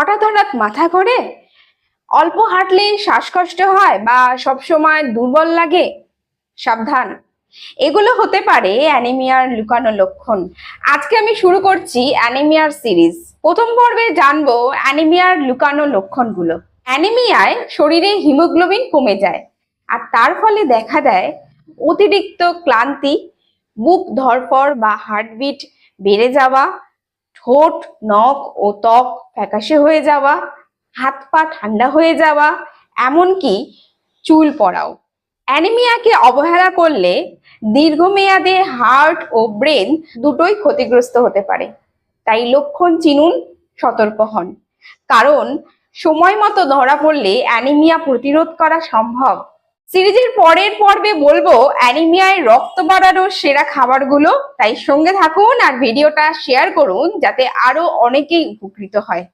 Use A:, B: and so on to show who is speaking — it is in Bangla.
A: হঠাৎ হঠাৎ মাথা ঘোরে? অল্প হাঁটলে শ্বাসকষ্ট হয় বা সবসময় দুর্বল লাগে? সাবধান। এগুলো হতে পারে অ্যানিমিয়ার লুকানো লক্ষণ। আজকে আমি শুরু করছি অ্যানিমিয়ার সিরিজ। প্রথম পর্বে জানব অ্যানিমিয়ার লুকানো লক্ষণগুলো। অ্যানিমিয়ায় শরীরে হিমোগ্লোবিন কমে যায় আর তার ফলে দেখা দেয় অতিরিক্ত ক্লান্তি, বুক ধরপর বা হার্টবিট বেড়ে যাওয়া ঠোঁট, নখ ও ত্বক ফ্যাকাশে হয়ে যাওয়া, হাত পা ঠান্ডা হয়ে যাওয়া, এমনকি চুল পড়াও অ্যানিমিয়াকে অবহেলা করলে দীর্ঘমেয়াদে হার্ট ও ব্রেন দুটোই ক্ষতিগ্রস্ত হতে পারে। তাই লক্ষণ চিনুন, সতর্ক হন। কারণ সময় মতো ধরা পড়লে অ্যানিমিয়া প্রতিরোধ করা সম্ভব সিরিজের পরের পর্বে বলব, অ্যানিমিয়ায় রক্ত বাড়ানোর সেরা খাবারগুলো। তাই সঙ্গে থাকুন আর ভিডিওটা শেয়ার করুন, যাতে আরও অনেকেই উপকৃত হয়।